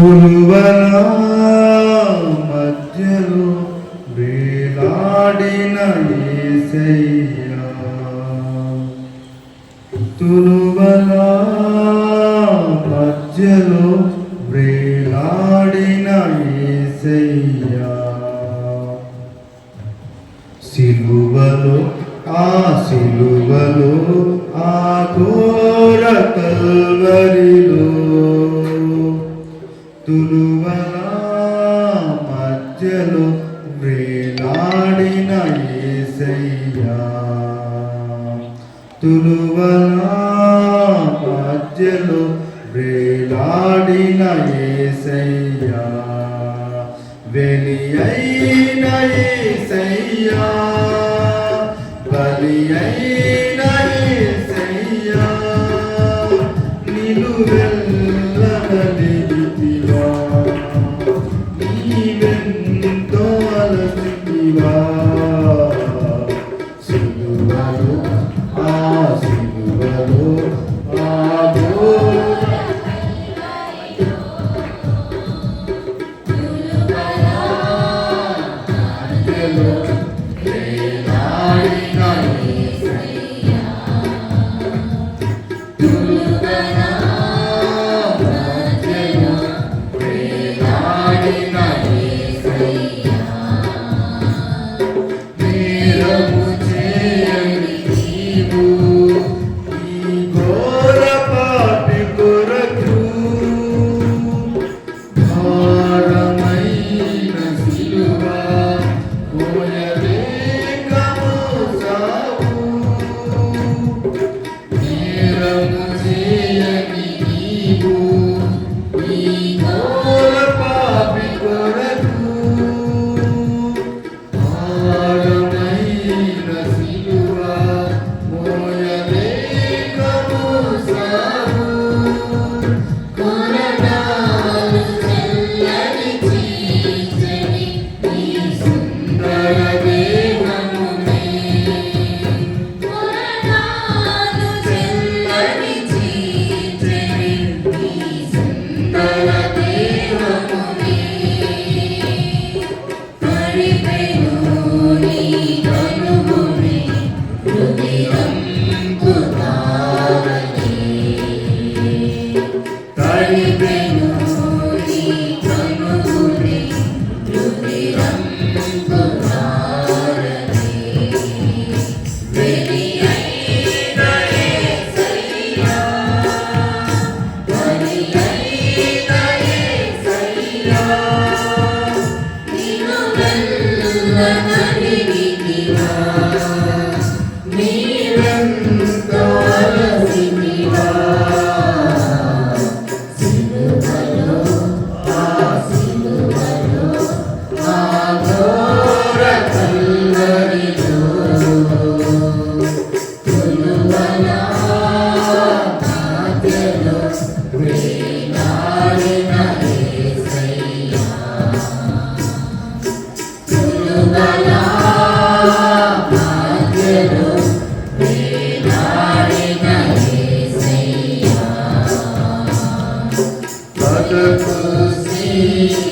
పులువల మధ్యలో వేలాడిన ఏసయ్యా. తులువల మధ్యలో వేలాడిన ఏసయ్యా. సిలువలో ఆ సిలువలో ఆ ఘోర కల్వరిలో తులువల మధ్యలో వేలాడిన ఏసయ్యా. తులువల మధ్యలో వేలాడిన ఏసయ్యా. వెలియైన ఏసయ్యా. బలియై salud. Jesus.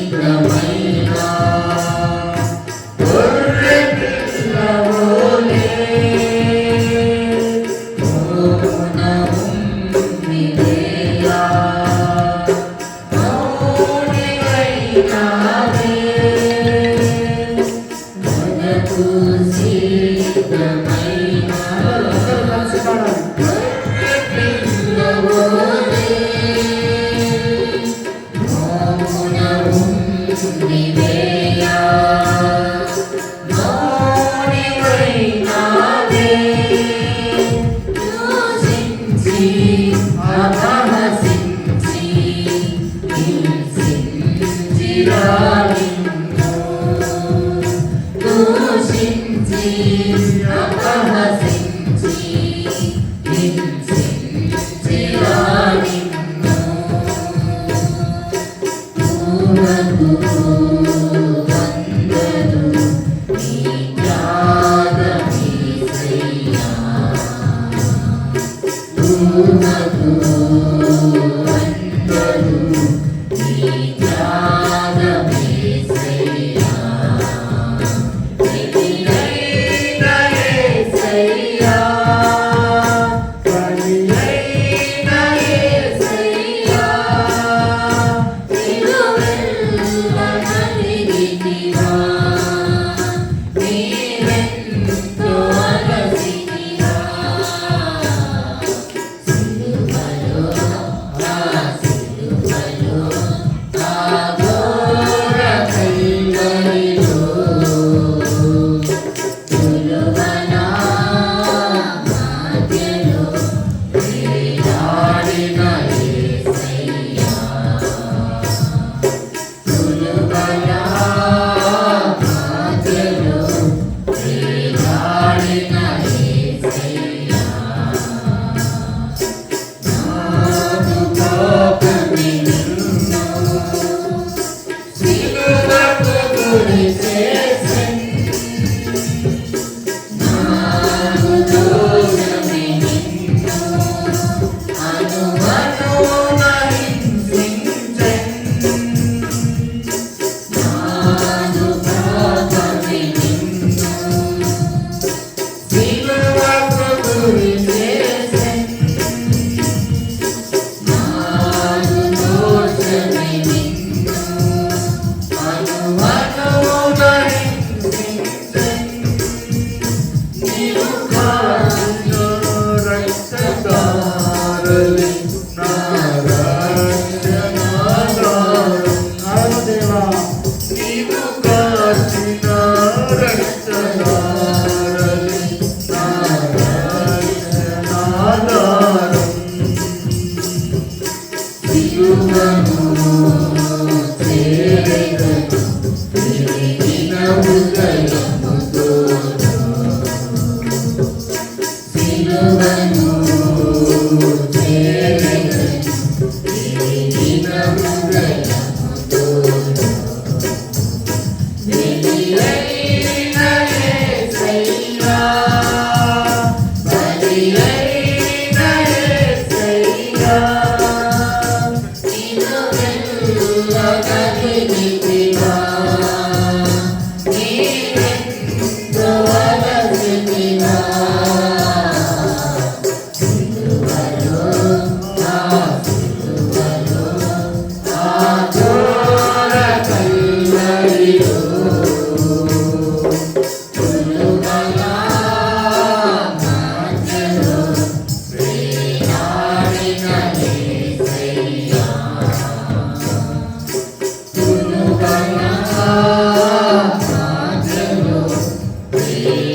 మధ్యలో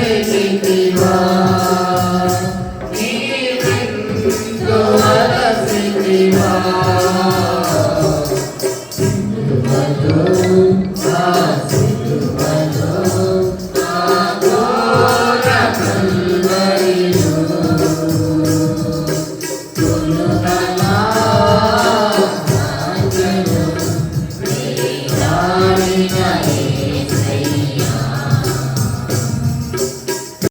Hey, hey, hey.